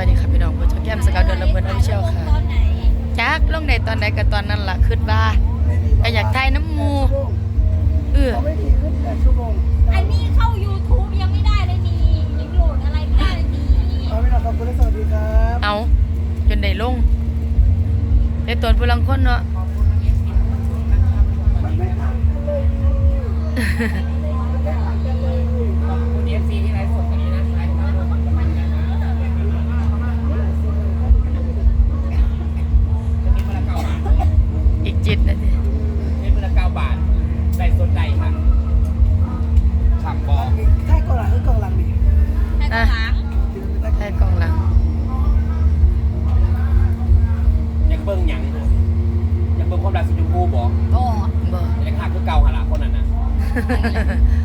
วัสดีค่ะพี่น้องผู้ชมแก้มสกาวเดินระเบิดออฟฟิเชียลค่ะตอนไหนจักลงในตอนใดก็ตอนนั้นล่ะคิดว่าก็อยากทายน้ำหมูเออเขาไม่ขี่ขึ้นแต่ชั่วโมงอันนี้เข้า YouTube ยังไม่ได้เลยนี่ยังโหลดอะไรไม่ได้เลยนี่เอาไม่ต้องขอบคุณและสวัสดีครับเอาจนได้ลงได้ตนผู้ลังคนเนาะมันไ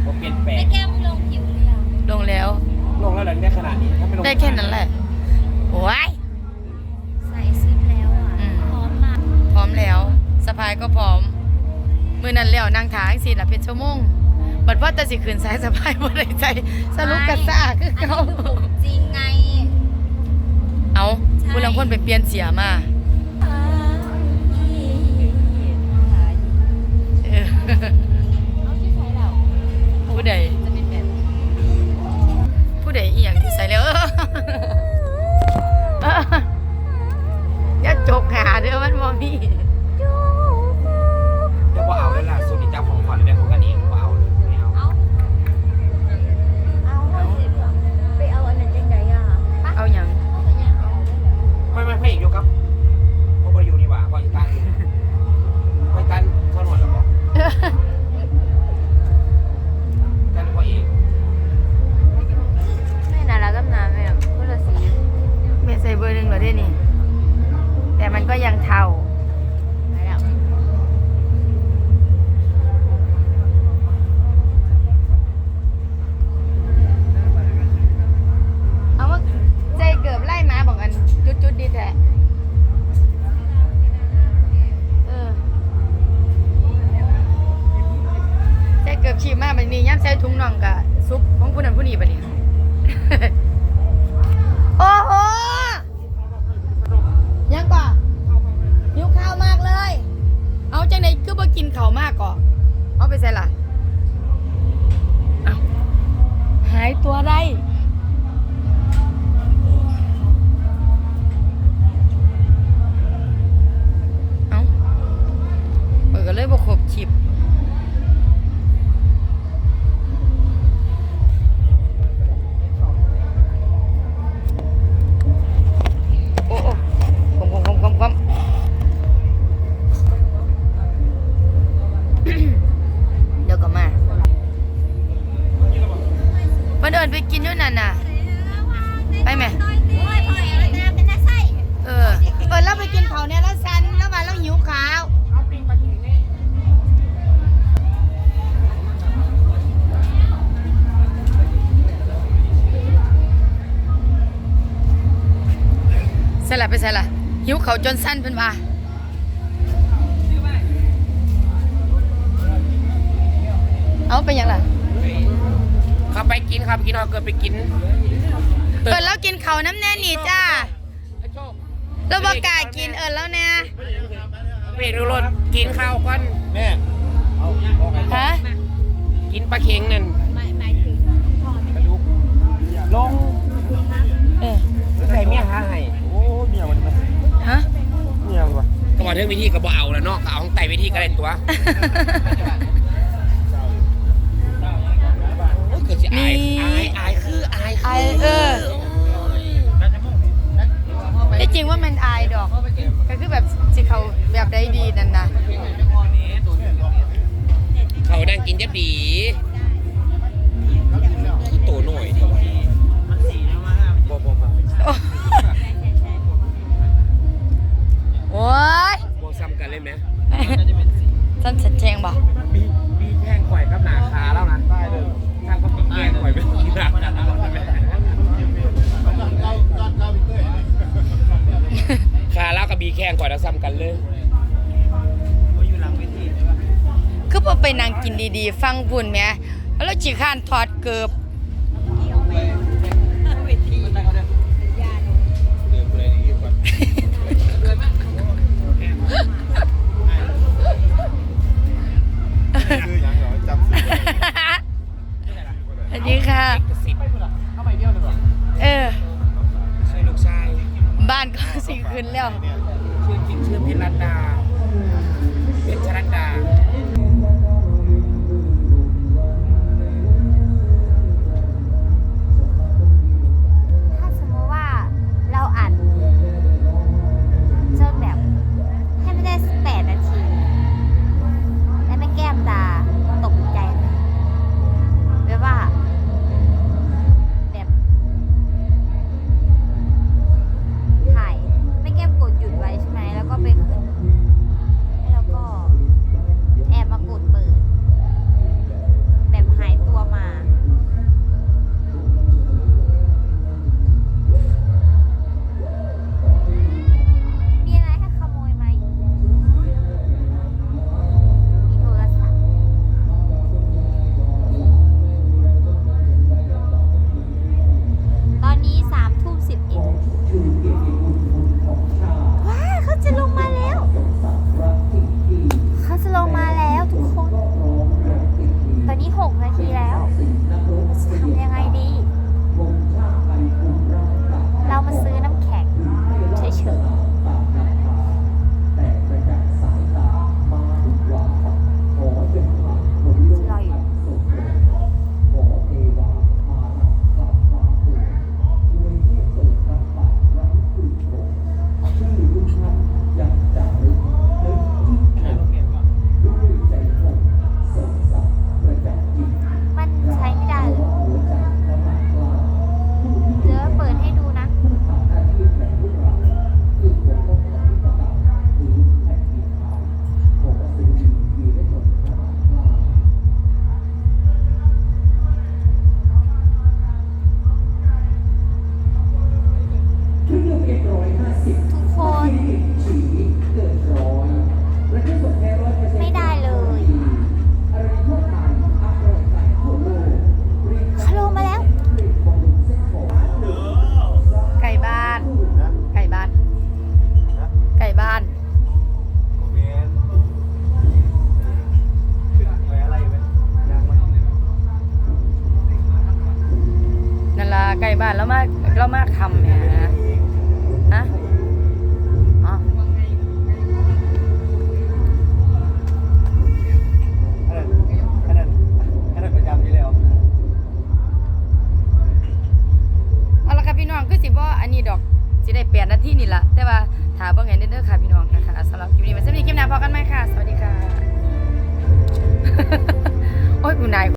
ผมเปลี่ยนแปลแม่งแก้มลงผิวหรือยังลงแล้ว ลงแล้วเหรอได้ขนาดนี้ถ้าไม่ลงได้แค่นั้นแหละ โอ้ย ใส่ซิปแล้วอะอืม พร้อมมากพร้อมแล้วสะพายก็พร้อม มือนั้นแล้วนั่งทางสิละเป็นชั่วโมง บัดพ่อแต่สิขืนสายสะพายบ่ได้ใจสรุปกระซ่าคืออันเก่านี้คือผมจริงไง เอาใช่ ผู้ลังคนไปเปลี่ยนเสียมาเออ เอาที่ใช้แล้ว ผู้ ใดผู้ใดอีหยังที่ใส่แล้ว จังไหนคือบ่กินข้าวมากก่อเอาไปใส่ละเอาหายตัวได้ ละไปใส่ละหิวเขาวจนสั้นเพิ่นว่าเอาไปยังล่ะ เขาไปกินครับกินเขาเกิดไปกินเอินแล้วกินเขาวน้ำแน่นี่จ้าเราบอกกล้ากินเอินแล้วเนี่ยเวทรถกินข้าวก่อนแม่ฮะกินปลาเค็งนั่นหมายหมายถึงพ่อไม่กระดูกลงเออใส่เมียหาให้โอ้ เมียมันฮะเมียวะก็มาถึงวิธีก็บ่เอาแล้วเนาะก็เอาของไต่วิธีก็ได้ตัวโอ้ยเกิดสิอายนี่อายอายคืออายไอเออได้จริงว่ามันอายดอก ก็คือแบบสิเขาแบบได้ดีนั่นนะ สั้นชัดแจงบ่บีบีแข้งข่อยกับหนาขาแล้วนะได้เลยทางก็บีแข้งข่อยไปกินหนาขาแล้วนะขาแล้วกับบีแข้งข่อยแล้วซ้ำกันเลยคือพอไปนั่งกินดีๆ ฟังบุญแหม่แล้วจีข้านถอดเกือบ ขึ้นแล้ว ชื่อจริงชื่อพิรัดดา บ้านแล้วมากแล้วมากทำเนี่ยนะ